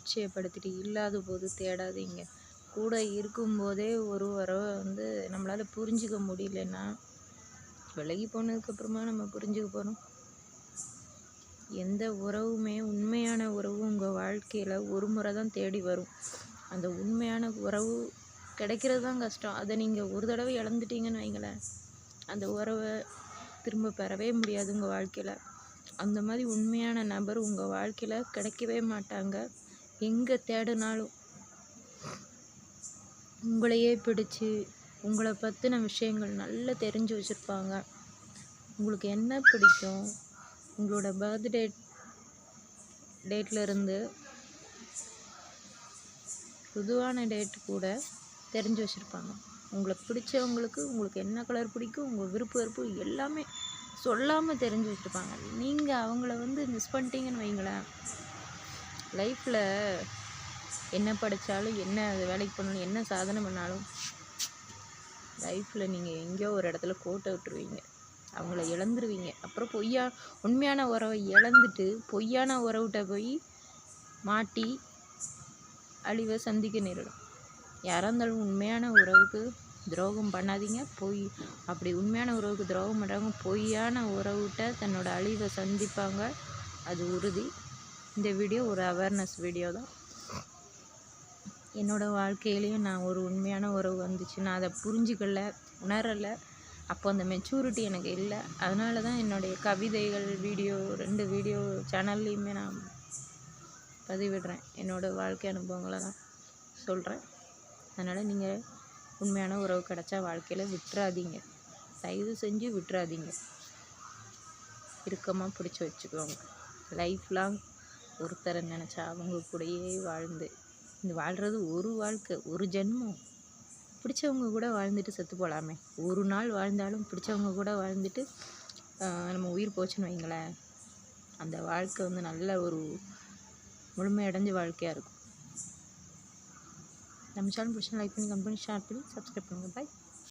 அலட்சியப்படுத்திட்டு இல்லாத போது தேடாதீங்க. கூட இருக்கும்போதே ஒரு உறவை வந்து நம்மளால் புரிஞ்சிக்க முடியலன்னா விலகி போனதுக்கப்புறமா நம்ம புரிஞ்சுக்க போகிறோம் எந்த உறவுமே உண்மையான உறவு உங்கள் வாழ்க்கையில் ஒரு முறை தான் தேடி வரும். அந்த உண்மையான உறவு கிடைக்கிறது தான் கஷ்டம். அதை நீங்கள் ஒரு தடவை இழந்துட்டீங்கன்னு வைங்களேன் அந்த உறவை திரும்ப பெறவே முடியாது உங்கள் வாழ்க்கையில். அந்த மாதிரி உண்மையான நபர் உங்கள் வாழ்க்கையில் கிடைக்கவே மாட்டாங்க. எங்கே தேடினாலும். உங்களையே பிடிச்சி உங்களை பற்றின விஷயங்கள் நல்லா தெரிஞ்சு வச்சுருப்பாங்க. உங்களுக்கு என்ன பிடிக்கும்? உங்களோட பர்த்டே டேட்லேருந்து பொதுவான டேட் கூட தெரிஞ்சு வச்சுருப்பாங்க. உங்களை பிடிச்சவங்களுக்கு உங்களுக்கு என்ன கலர் பிடிக்கும் உங்கள் விருப்ப வெறுப்பு எல்லாமே சொல்லாமல் தெரிஞ்சு வச்சுருப்பாங்க. நீங்கள் அவங்கள வந்து மிஸ் பண்ணிட்டீங்கன்னு வைங்களேன். லைஃப்பில் என்ன படித்தாலும் என்ன வேலைக்கு பண்ணாலும் என்ன சாதனை பண்ணாலும் லைஃப்பில் நீங்கள் எங்கேயோ ஒரு இடத்துல கோட்டை விட்டுருவீங்க. அவங்கள இழந்துருவீங்க. அப்புறம் பொய்யா உண்மையான உறவை இழந்துட்டு பொய்யான உறவுகிட்ட போய் மாட்டி அழிவை சந்திக்க நேரிடும். யாராக இருந்தாலும் உண்மையான உறவுக்கு துரோகம் பண்ணாதீங்க. பொய் அப்படி உண்மையான உறவுக்கு துரோகம் பண்ணுறவங்க பொய்யான உறவுகிட்ட தன்னோட அழிவை சந்திப்பாங்க. அது உறுதி. இந்த வீடியோ ஒரு அவேர்னஸ் வீடியோ தான். என்னோடய வாழ்க்கையிலையும் நான் ஒரு உண்மையான உறவு வந்துச்சு. நான் அதை புரிஞ்சுக்கல உணரலை. அப்போ அந்த மெச்சூரிட்டி எனக்கு இல்லை. அதனால தான் என்னுடைய கவிதைகள் வீடியோ ரெண்டு வீடியோ சேனல்லையுமே நான் பதிவிடுறேன். என்னோடய வாழ்க்கை அனுபவங்களை தான் சொல்கிறேன் அதனால் நீங்கள் உண்மையான உறவு கிடச்சா வாழ்க்கையில் விட்டுறாதீங்க. தயவு செஞ்சு விட்டுறாதீங்க. இறுக்கமாக பிடிச்சி வச்சுக்கோங்க. லைஃப் லாங் ஒருத்தரை நினச்சா அவங்க கூடயே வாழ்ந்து இந்த வாழ்கிறது ஒரு வாழ்க்கை ஒரு ஜென்மம். பிடிச்சவங்க கூட வாழ்ந்துட்டு செத்து போகலாமே ஒரு நாள் வாழ்ந்தாலும் பிடிச்சவங்க கூட வாழ்ந்துட்டு நம்ம உயிர் போச்சுன்னு வைங்களேன். அந்த வாழ்க்கை வந்து நல்ல ஒரு முழுமையடைஞ்ச வாழ்க்கையாக இருக்கும். நம்ம சேனல் பிடிச்சா லைக் பண்ணி கம்பெனி ஷேர் பண்ணி சப்ஸ்கிரைப் பண்ணுங்கள் பாய்